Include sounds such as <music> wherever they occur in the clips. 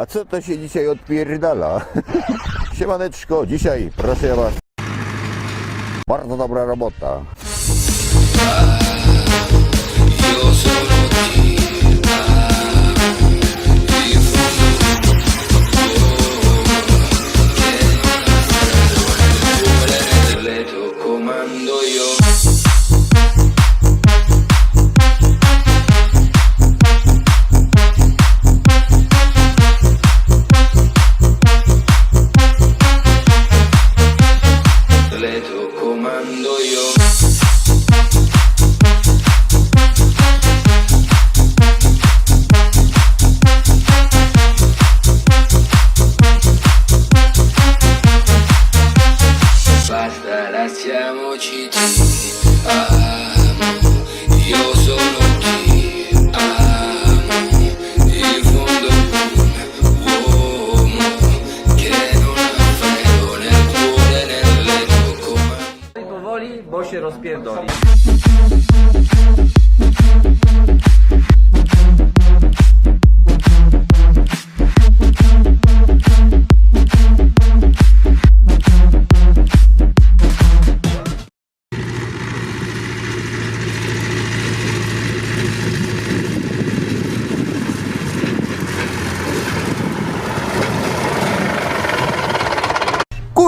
A co to się dzisiaj odpierdala? <laughs> Siemaneczko, dzisiaj proszę was. Bardzo dobra robota. Lasciamoci ti amo, io sono ti amo, in fondo un uomo che non ha freddo nel cuore, nel letto come powoli, bo się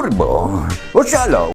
turbo. Oxalá.